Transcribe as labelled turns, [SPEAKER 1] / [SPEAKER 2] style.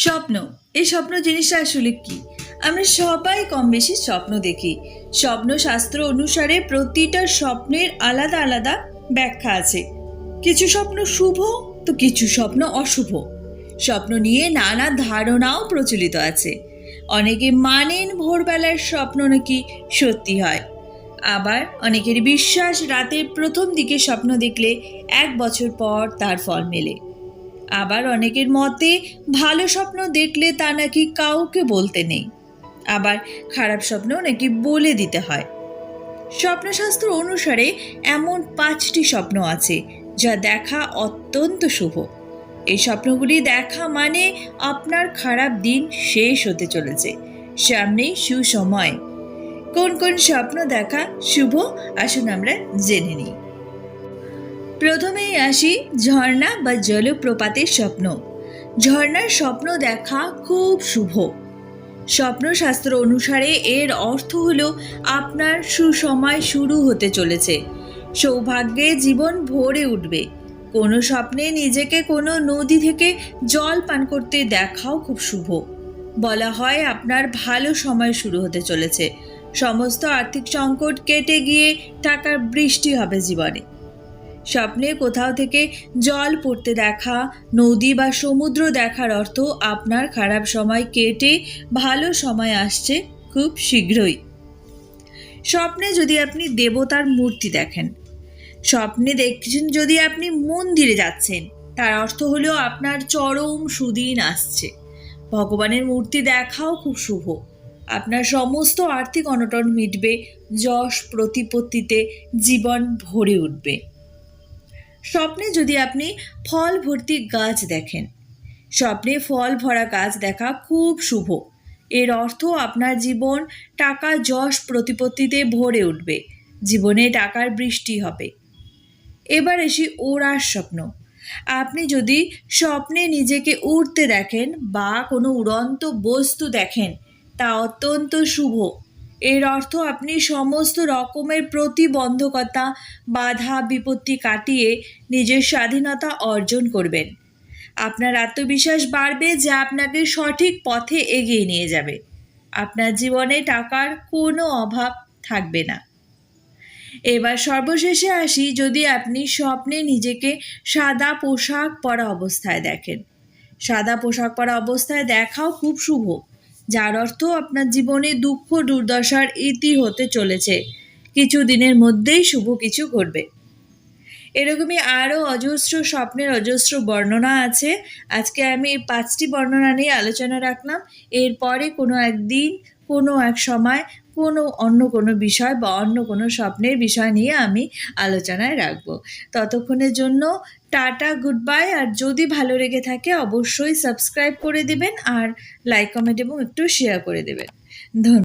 [SPEAKER 1] স্বপ্ন। এই স্বপ্ন জিনিসটা আসলে কি? আমরা সবাই কম বেশি স্বপ্ন দেখি। স্বপ্ন শাস্ত্র অনুসারে প্রতিটা স্বপ্নের আলাদা আলাদা ব্যাখ্যা আছে। কিছু স্বপ্ন শুভ, তো কিছু স্বপ্ন অশুভ। স্বপ্ন নিয়ে নানা ধারণাও প্রচলিত আছে। অনেকে মানেন ভোরবেলার স্বপ্ন নাকি সত্যি হয়। আবার অনেকের বিশ্বাস রাতের প্রথম দিকে স্বপ্ন দেখলে এক বছর পর তার ফল মেলে। আবার অনেকের মতে ভালো স্বপ্ন দেখলে তা নাকি কাউকে বলতে নেই। আবার খারাপ স্বপ্ন নাকি বলে দিতে হয়। স্বপ্নশাস্ত্র অনুসারে এমন পাঁচটি স্বপ্ন আছে যা দেখা অত্যন্ত শুভ। এই স্বপ্নগুলি দেখা মানে আপনার খারাপ দিন শেষ হতে চলেছে। সামনেই সুসময়। কোন কোন স্বপ্ন দেখা শুভ? আসুন আমরা জেনে নিই। প্রথমেই আসি ঝর্ণা বা জলপ্রপাতের স্বপ্ন। ঝর্ণার স্বপ্ন দেখা খুব শুভ। স্বপ্নশাস্ত্র অনুসারে এর অর্থ হলো আপনার সুসময় শুরু হতে চলেছে। সৌভাগ্যে জীবন ভরে উঠবে। কোনো স্বপ্নে নিজেকে কোনো নদী থেকে জল পান করতে দেখাও খুব শুভ। বলা হয় আপনার ভালো সময় শুরু হতে চলেছে। সমস্ত আর্থিক সংকট কেটে গিয়ে টাকার বৃষ্টি হবে জীবনে। স্বপ্নে কোথাও থেকে জল পড়তে দেখা, নদী বা সমুদ্র দেখার অর্থ আপনার খারাপ সময় কেটে ভালো সময় আসছে খুব শীঘ্রই। স্বপ্নে যদি আপনি দেবতার মূর্তি দেখেন, স্বপ্নে দেখছেন যদি আপনি মন্দিরে যাচ্ছেন, তার অর্থ হলো আপনার চরম সুদিন আসছে। ভগবানের মূর্তি দেখাও খুব শুভ। আপনার সমস্ত আর্থিক অনটন মিটবে, যশ প্রতিপত্তিতে জীবন ভরে উঠবে। স্বপ্নে যদি আপনি ফল ভর্তি গাছ দেখেন, স্বপ্নে ফল ভরা গাছ দেখা খুব শুভ। এর অর্থ আপনার জীবন টাকা যশ প্রতিপত্তিতে ভরে উঠবে, জীবনে টাকার বৃষ্টি হবে। এবার এসি ওড়ার স্বপ্ন। আপনি যদি স্বপ্নে নিজেকে উড়তে দেখেন বা কোনো উড়ন্ত বস্তু দেখেন, তা অত্যন্ত শুভ। এর অর্থ আপনি সমস্ত রকমের প্রতিবন্ধকতা, বাধা, বিপত্তি কাটিয়ে নিজের স্বাধীনতা অর্জন করবেন। আপনার আত্মবিশ্বাস বাড়বে যা আপনাকে সঠিক পথে এগিয়ে নিয়ে যাবে। আপনার জীবনে টাকার কোনো অভাব থাকবে না। এবার সর্বশেষে আসি যদি আপনি স্বপ্নে নিজেকে সাদা পোশাক পরা অবস্থায় দেখেন। সাদা পোশাক পরা অবস্থায় দেখাও খুব শুভ। যার অর্থ আপনার জীবনে দুঃখ, দুর্দশার ইতি হতে চলেছে। কিছু দিনের মধ্যেই শুভ কিছু ঘটবে। এরকমই আরও অজস্র স্বপ্নের অজস্র বর্ণনা আছে। আজকে আমি এই পাঁচটি বর্ণনা নিয়ে আলোচনা রাখলাম। এরপরে কোনো একদিন, কোনো এক সময় কোনো অন্য কোনো বিষয় বা অন্য কোনো স্বপ্নের বিষয় নিয়ে আমি আলোচনায় রাখব। ততক্ষণের জন্য টাটা গুড বাই আর যদি ভালো লেগে থাকে অবশ্যই সাবস্ক্রাইব করে দেবেন আর লাইক, কমেন্ট এবং একটু শেয়ার করে দেবেন। ধন্যবাদ।